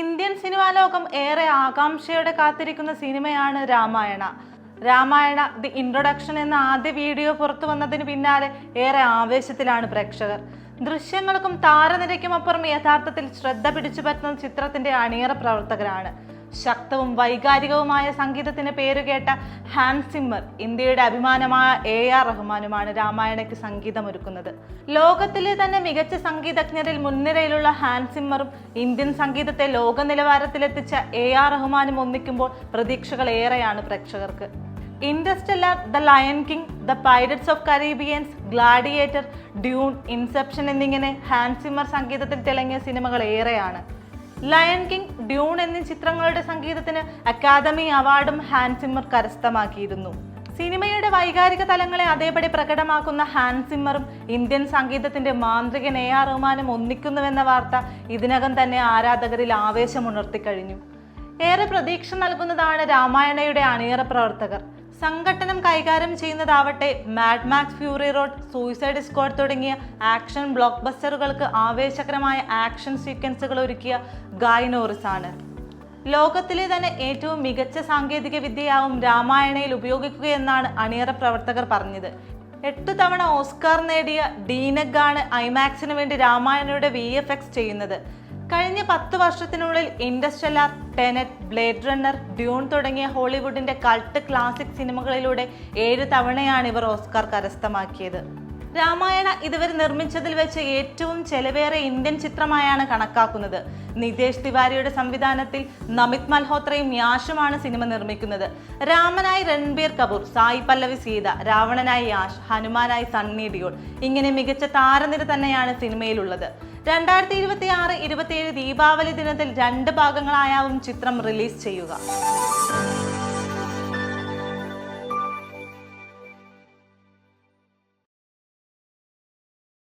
Indian cinema ലോകം ഏറെ ആകാംക്ഷയോടെ കാത്തിരിക്കുന്ന സിനിമയാണ് രാമായണ. രാമായണ ദി ഇൻട്രൊഡക്ഷൻ എന്ന ആദ്യ വീഡിയോ പുറത്തു വന്നതിന് പിന്നാലെ ഏറെ ആവേശത്തിലാണ് പ്രേക്ഷകർ. ദൃശ്യങ്ങൾക്കും താരനിരയ്ക്കും അപ്പുറം യഥാർത്ഥത്തിൽ ശ്രദ്ധ പിടിച്ചു പറ്റുന്ന ചിത്രത്തിന്റെ അണിയറ പ്രവർത്തകരാണ്. ശക്തവും വൈകാരികവുമായ സംഗീതത്തിന് പേരുകേട്ട ഹാൻസ് സിമ്മർ ഇന്ത്യയുടെ അഭിമാനമായ എ ആർ റഹ്മാനുമാണ് രാമായണയ്ക്ക് സംഗീതമൊരുക്കുന്നത്. ലോകത്തിലെ തന്നെ മികച്ച സംഗീതജ്ഞരിൽ മുൻനിരയിലുള്ള ഹാൻസ് സിമ്മറും ഇന്ത്യൻ സംഗീതത്തെ ലോക നിലവാരത്തിലെത്തിച്ച എ ആർ റഹ്മാനും ഒന്നിക്കുമ്പോൾ പ്രതീക്ഷകൾ ഏറെയാണ് പ്രേക്ഷകർക്ക്. Interstellar The Lion King The Pirates of Caribbeans Gladiator Dune Inception എന്നിങ്ങനെ ഹാൻസ് സിമ്മർ സംഗീതത്തിൽ തിളങ്ങിയ സിനിമകൾ ഏറെയാണ്. ലയൺ കിങ് ഡ്യൂൺ എന്നീ ചിത്രങ്ങളുടെ സംഗീതത്തിന് അക്കാദമി അവാർഡും ഹാൻസിമ്മർ കരസ്ഥമാക്കിയിരുന്നു. സിനിമയുടെ വൈകാരിക തലങ്ങളെ അതേപടി പ്രകടമാക്കുന്ന ഹാൻസിമ്മറും ഇന്ത്യൻ സംഗീതത്തിന്റെ മാന്ത്രികൻ എ ആർ റഹ്മാനും ഒന്നിക്കുന്നുവെന്ന വാർത്ത ഇതിനകം തന്നെ ആരാധകരിൽ ആവേശമുണർത്തിക്കഴിഞ്ഞു. ഏറെ പ്രതീക്ഷ നൽകുന്നതാണ് രാമായണയുടെ അണിയറ പ്രവർത്തകർ. സംഘട്ടനം കൈകാര്യം ചെയ്യുന്നതാവട്ടെ Mad Max Fury Road Suicide Squad തുടങ്ങിയ ആക്ഷൻ ബ്ലോക്ക് ബസ്റ്ററുകൾക്ക് ആവേശകരമായ ആക്ഷൻ സീക്വൻസുകൾ ഒരുക്കിയ ഗായനോറിസ് ആണ് ലോകത്തിലെ തന്നെ ഏറ്റവും മികച്ച സാങ്കേതിക വിദ്യയാവും രാമായണയിൽ ഉപയോഗിക്കുകയെന്നാണ് അണിയറ പ്രവർത്തകർ പറഞ്ഞത്. എട്ട് തവണ ഓസ്കാർ നേടിയ ഡീനഗാണ് ഐമാക്സിന് വേണ്ടി രാമായണയുടെ വി എഫ് എക്സ് ചെയ്യുന്നത്. കഴിഞ്ഞ പത്ത് വർഷത്തിനുള്ളിൽ Interstellar Tenet Blade Runner Dune തുടങ്ങിയ ഹോളിവുഡിന്റെ കൾട്ട് ക്ലാസിക് സിനിമകളിലൂടെ ഏഴ് തവണയാണ് ഇവർ ഓസ്കാർ കരസ്ഥമാക്കിയത്. രാമായണ ഇതുവരെ നിർമ്മിച്ചതിൽ വെച്ച് ഏറ്റവും ചെലവേറിയ ഇന്ത്യൻ ചിത്രമായാണ് കണക്കാക്കുന്നത്. നിതേഷ് തിവാരിയുടെ സംവിധാനത്തിൽ നമിത് മൽഹോത്രയും യാഷുമാണ് സിനിമ നിർമ്മിക്കുന്നത്. രാമനായി രൺബീർ കപൂർ സായി പല്ലവി സീത രാവണനായി യാഷ് ഹനുമാനായി സണ്ണി ഡിയോൾ ഇങ്ങനെ മികച്ച താരനിര തന്നെയാണ് സിനിമയിലുള്ളത്. രണ്ടായിരത്തി ഇരുപത്തി ആറ് ഇരുപത്തിയേഴ് ദീപാവലി ദിനത്തിൽ രണ്ട് ഭാഗങ്ങളായാവും ചിത്രം റിലീസ് ചെയ്യുക.